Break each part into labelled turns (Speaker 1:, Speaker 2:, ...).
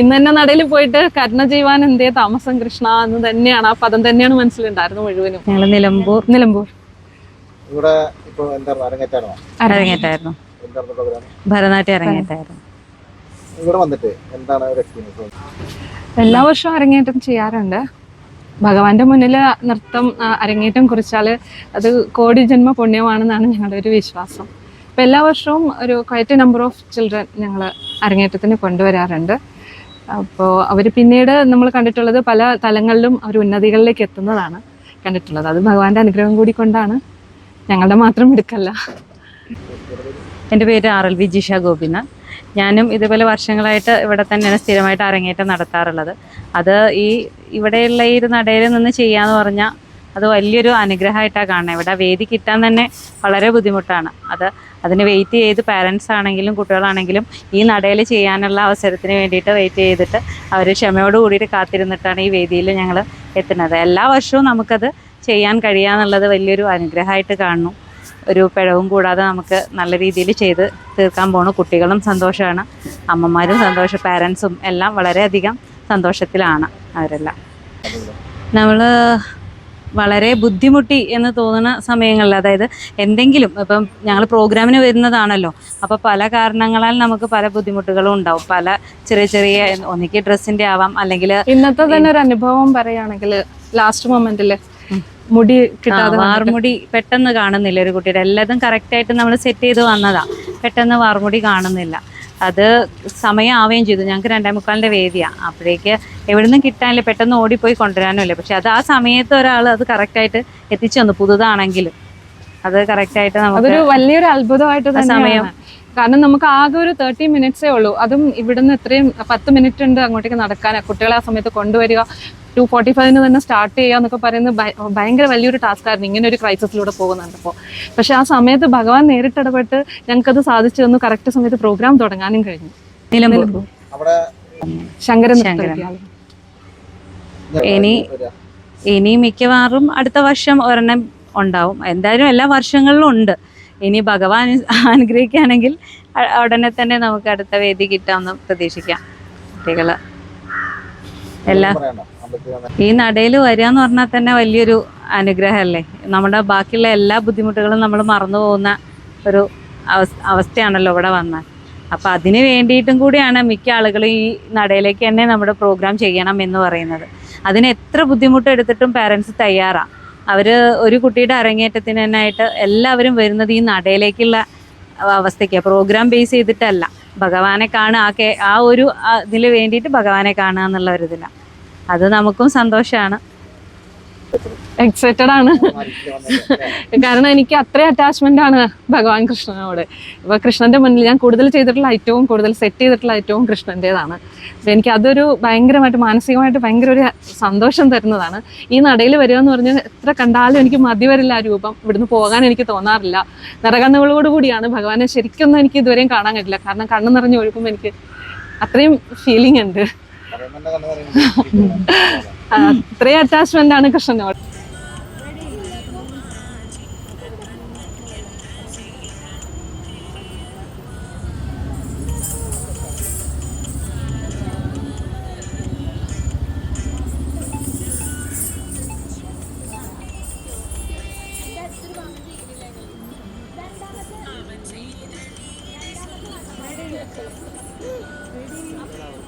Speaker 1: ഇന്ന് തന്നെ നടയിൽ പോയിട്ട് കരുണ ചെയ്യുവാൻ എന്തേ താമസം കൃഷ്ണ എന്ന് തന്നെയാണ്. ആ പദം തന്നെയാണ് മനസ്സിലുണ്ടായിരുന്നു മുഴുവനും.
Speaker 2: ഞങ്ങൾ നിലമ്പൂർ.
Speaker 1: നിലമ്പൂർ.
Speaker 3: ഇവിടെ ഇപ്പോ എന്താ അരങ്ങേറ്റാണോ
Speaker 2: അരങ്ങേറ്റായിരുന്നു ഭരതനാട്യം അരങ്ങേറ്റായിരുന്നു
Speaker 3: ഇവിടെ വന്നിട്ട് എന്താണ് ഒരു എക്സ്പീരിയൻസ്
Speaker 1: എല്ലാ വർഷവും അരങ്ങേറ്റം ചെയ്യാറുണ്ട്. ഭഗവാന്റെ മുന്നിൽ നൃത്തം അരങ്ങേറ്റം കുറിച്ചാൽ അത് കോടി ജന്മ പുണ്യമാണെന്നാണ് ഞങ്ങളുടെ ഒരു വിശ്വാസം. അപ്പം എല്ലാ വർഷവും ഒരു ക്വയറ്റ് നമ്പർ ഓഫ് ചിൽഡ്രൻ ഞങ്ങൾ അരങ്ങേറ്റത്തിന് കൊണ്ടുവരാറുണ്ട്. അപ്പോൾ അവർ പിന്നീട് നമ്മൾ കണ്ടിട്ടുള്ളത് പല തലങ്ങളിലും അവർ ഉന്നതികളിലേക്ക് എത്തുന്നതാണ് കണ്ടിട്ടുള്ളത്. അത് ഭഗവാന്റെ അനുഗ്രഹം കൂടി കൊണ്ടാണ് ഞങ്ങളുടെ മാത്രം എടുക്കല്ല
Speaker 2: എന്റെ പേര് R L V Jisha Gopinath. ഞാനും ഇതുപോലെ വർഷങ്ങളായിട്ട് ഇവിടെ തന്നെയാണ് സ്ഥിരമായിട്ട് അരങ്ങേറ്റം നടത്താറുള്ളത്. അത് ഈ ഇവിടെയുള്ള ഈ ഒരു നടയിൽ നിന്ന് ചെയ്യാന്ന് പറഞ്ഞാൽ അത് വലിയൊരു അനുഗ്രഹമായിട്ടാണ് കാണുന്നത് ഇവിടെ വേദി കിട്ടാൻ തന്നെ വളരെ ബുദ്ധിമുട്ടാണ്. അത് അതിന് വെയിറ്റ് ചെയ്ത് പാരൻസ് ആണെങ്കിലും കുട്ടികളാണെങ്കിലും ഈ നടയിൽ ചെയ്യാനുള്ള അവസരത്തിന് വേണ്ടിയിട്ട് വെയിറ്റ് ചെയ്തിട്ട് അവർ ക്ഷമയോട് കൂടിയിട്ട് കാത്തിരുന്നിട്ടാണ് ഈ വേദിയിൽ ഞങ്ങൾ എത്തുന്നത്. എല്ലാ വർഷവും നമുക്കത് ചെയ്യാൻ കഴിയാന്നുള്ളത് വലിയൊരു അനുഗ്രഹമായിട്ട് കാണുന്നു. ഒരു പിഴവും കൂടാതെ നമുക്ക് നല്ല രീതിയിൽ ചെയ്ത് തീർക്കാൻ പോണു. കുട്ടികളും സന്തോഷമാണ് അമ്മമാരും സന്തോഷം പാരൻസും എല്ലാം വളരെയധികം സന്തോഷത്തിലാണ് അവരെല്ലാം. നമ്മൾ വളരെ ബുദ്ധിമുട്ടി എന്ന് തോന്നുന്ന സമയങ്ങളിൽ അതായത് എന്തെങ്കിലും ഇപ്പം ഞങ്ങൾ പ്രോഗ്രാമിന് വരുന്നതാണല്ലോ അപ്പോൾ പല കാരണങ്ങളാൽ നമുക്ക് പല ബുദ്ധിമുട്ടുകളും ഉണ്ടാവും. പല ചെറിയ ചെറിയ ഒന്നിക്ക് ഡ്രസ്സിന്റെ ആവാം അല്ലെങ്കിൽ
Speaker 1: ഇന്നത്തെ തന്നെ ഒരു അനുഭവം പറയുകയാണെങ്കിൽ ലാസ്റ്റ് മൊമെന്റിൽ മുടി കിട്ടാതെ
Speaker 2: വാർമുടി പെട്ടെന്ന് കാണുന്നില്ല ഒരു കുട്ടിയുടെ. എല്ലാതും കറക്റ്റായിട്ട് നമ്മൾ സെറ്റ് ചെയ്ത് വന്നതാ. പെട്ടെന്ന് വാർമുടി കാണുന്നില്ല. അത് സമയമാവുകയും ചെയ്തു. ഞങ്ങൾക്ക് രണ്ടേ മുക്കാലിന്റെ വേദിയാണ് അപ്പോഴേക്ക് എവിടുന്നും കിട്ടാനില്ല. പെട്ടെന്ന് ഓടിപ്പോയി കൊണ്ടുവരാനും ഇല്ല പക്ഷെ അത് ആ സമയത്ത് ഒരാൾ അത് കറക്റ്റായിട്ട് എത്തിച്ചു തന്നു. പുതുതാണെങ്കിലും. അത് കറക്റ്റായിട്ട് നമുക്ക്
Speaker 1: അതൊരു വലിയൊരു അത്ഭുതമായിട്ട്
Speaker 2: സമയം.
Speaker 1: കാരണം നമുക്ക് ആകെ ഒരു തേർട്ടി മിനിറ്റ്സേ ഉള്ളൂ. അതും ഇവിടുന്ന് ഇത്രയും പത്ത് മിനിറ്റ് ഉണ്ട് അങ്ങോട്ടേക്ക് നടക്കാൻ. കുട്ടികളെ ആ സമയത്ത് കൊണ്ടുവരിക. ടു ഫോർട്ടി ഫൈവിന് തന്നെ സ്റ്റാർട്ട് ചെയ്യുക എന്നൊക്കെ പറയുന്നത് ഭയങ്കര വലിയൊരു ടാസ്ക് ആയിരുന്നു ഇങ്ങനെ ഒരു ക്രൈസിസിലൂടെ പോകുന്നുണ്ടപ്പോൾ പക്ഷെ ആ സമയത്ത് ഭഗവാൻ നേരിട്ടിടപെട്ട് ഞങ്ങൾക്കത് സാധിച്ചു തന്നു കറക്റ്റ് സമയത്ത് പ്രോഗ്രാം തുടങ്ങാനും കഴിഞ്ഞു.
Speaker 2: നിലമ്പൂർ.
Speaker 1: ശങ്കരൻ.
Speaker 2: ഇനി- ഇനി മിക്കവാറും അടുത്ത വർഷം ഒരെണ്ണം ഉണ്ടാവും. എന്തായാലും എല്ലാ വർഷങ്ങളിലും ഉണ്ട്. ഇനി ഭഗവാൻ അനുഗ്രഹിക്കുകയാണെങ്കിൽ ഉടനെ തന്നെ നമുക്ക് അടുത്ത വേദി കിട്ടാമെന്ന് പ്രതീക്ഷിക്കാം. കുട്ടികൾ എല്ലാ ഈ നടയിൽ വരിക എന്ന് പറഞ്ഞാൽ തന്നെ വലിയൊരു അനുഗ്രഹമല്ലേ? നമ്മുടെ ബാക്കിയുള്ള എല്ലാ ബുദ്ധിമുട്ടുകളും നമ്മൾ മറന്നു പോകുന്ന ഒരു അവസ്ഥയാണല്ലോ ഇവിടെ വന്നാൽ അപ്പം അതിന് വേണ്ടിയിട്ടും കൂടിയാണ് മിക്ക ആളുകളും ഈ നടയിലേക്ക് തന്നെ നമ്മുടെ പ്രോഗ്രാം ചെയ്യണം എന്ന് പറയുന്നത്. അതിന് എത്ര ബുദ്ധിമുട്ട് എടുത്തിട്ടും പാരൻസ് തയ്യാറാണ് അവർ ഒരു കുട്ടിയുടെ അരങ്ങേറ്റത്തിന് തന്നെയായിട്ട് എല്ലാവരും വരുന്നത് ഈ നടയിലേക്കുള്ള അവസ്ഥയ്ക്ക്. പ്രോഗ്രാം ബേസ് ചെയ്തിട്ടല്ല. ഭഗവാനെ കാണുക ആ ആ ഒരു ഇതിൽ വേണ്ടിയിട്ട് ഭഗവാനെ കാണുക എന്നുള്ള ഒരു ഇതിലാണ് അത് നമുക്കും സന്തോഷമാണ്
Speaker 1: എക്സൈറ്റഡ് ആണ്. കാരണം എനിക്ക് അത്ര അറ്റാച്ച്മെന്റ് ആണ് ഭഗവാൻ കൃഷ്ണനോട്. ഇപ്പൊ കൃഷ്ണന്റെ മുന്നിൽ ഞാൻ കൂടുതൽ ചെയ്തിട്ടുള്ള ഐറ്റവും കൂടുതൽ സെറ്റ് ചെയ്തിട്ടുള്ള ഐറ്റവും കൃഷ്ണന്റേതാണ്. എനിക്ക് അതൊരു ഭയങ്കരമായിട്ട് മാനസികമായിട്ട് ഭയങ്കര ഒരു സന്തോഷം തരുന്നതാണ്. ഈ നടയിൽ വരിക എന്ന് പറഞ്ഞാൽ എത്ര കണ്ടാലും എനിക്ക് മതി വരില്ല ആ രൂപം. ഇവിടുന്ന് പോകാൻ എനിക്ക് തോന്നാറില്ല. നിറകണ്ണുകളോട് കൂടിയാണ് ഭഗവാനെ ശരിക്കൊന്നും എനിക്ക് ഇതുവരെയും കാണാൻ കഴിയില്ല. കാരണം കണ്ണു നിറഞ്ഞ് ഒഴുകുമ്പോൾ എനിക്ക് അത്രയും ഫീലിംഗ് ഉണ്ട്. അത്രയും അറ്റാച്ച്മെന്റ് ആണ് കൃഷ്ണനോട്
Speaker 4: Thank you.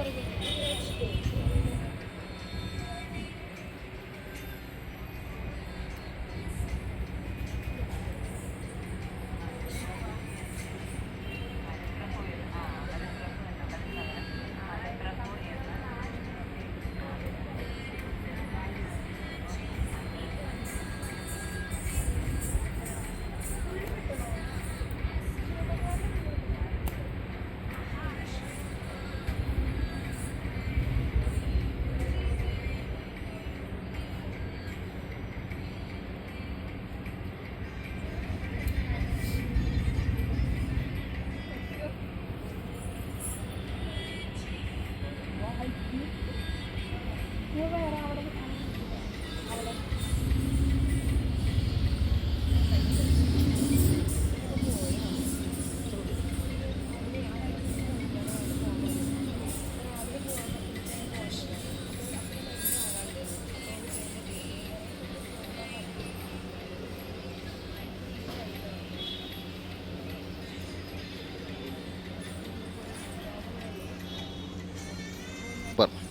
Speaker 4: করে দিন Super.